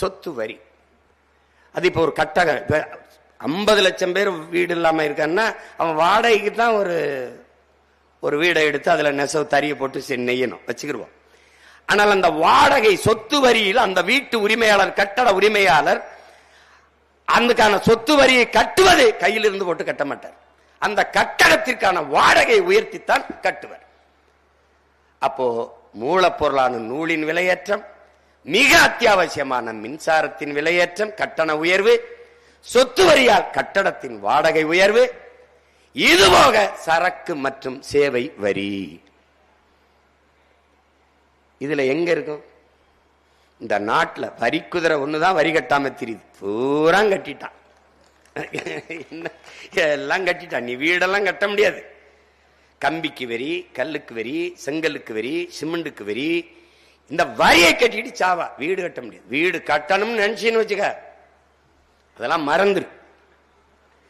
சொத்து வரி. அது இப்போ ஒரு கட்டகம் இப்போ ஐம்பது லட்சம் பேர் வீடு இல்லாம இருக்கான்னா அவன் வாடகைக்கு தான் ஒரு ஒரு வீடை எடுத்து அதுல நெசவு தறியை போட்டு சரி நெய்யணும் வச்சுக்கிருவோம். ஆனால் அந்த வாடகை சொத்து வரியில் அந்த வீட்டு உரிமையாளர் கட்டட உரிமையாளர் அதுக்கான சொத்து வரியை கட்டுவது கையிலிருந்து போட்டு கட்ட மாட்டார். அந்த கட்டடத்திற்கான வாடகை உயர்த்தித்தான் கட்டுவர். அப்போ மூலப்பொருளான நூலின் விலையேற்றம் மிக அத்தியாவசியமான மின்சாரத்தின் விலையேற்றம் கட்டண உயர்வு சொத்து வரியால் கட்டடத்தின் வாடகை உயர்வு இதுபோக சரக்கு மற்றும் சேவை வரி. இதுல எங்க இருக்கும்? இந்த நாட்டுல வரி குதிரை ஒண்ணுதான் வரி கட்டாம தெரியுது. பூரா கட்டிட்டான். எல்லாம் கட்டிட்டான். நீ வீடெல்லாம் கட்ட முடியாது. கம்பிக்கு வரி கல்லுக்கு வரி செங்கலுக்கு வரி சிமெண்டுக்கு வரி இந்த வரியை கட்டிட்டு சாவா. வீடு கட்ட முடியாது. வீடு கட்டணும்னு நினைச்சின்னு வச்சுக்க அதெல்லாம் மறந்துரு.